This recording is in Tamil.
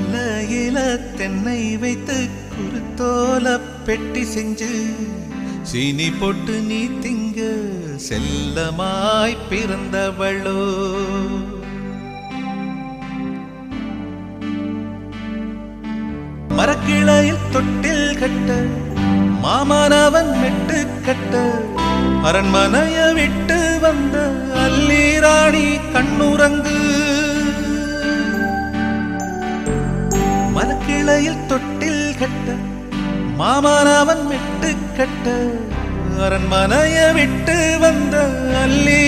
இல தென்னை வைத்து குருத்தோல பெட்டி செஞ்சு சீனி போட்டு நீ திங்க செல்லமாய் பிறந்தவளோ. மரக்கிளையில் தொட்டில் கட்ட மாமானவன் மெட்டு கட்ட அரண்மனைய விட்டு வந்த அல்லீராணி கண்ணுறங்கு மரக்கிளையில் தொட்டில் கட்ட மாமனவன் விட்டு கட்ட அரண்மனைய விட்டு வந்த அல்லி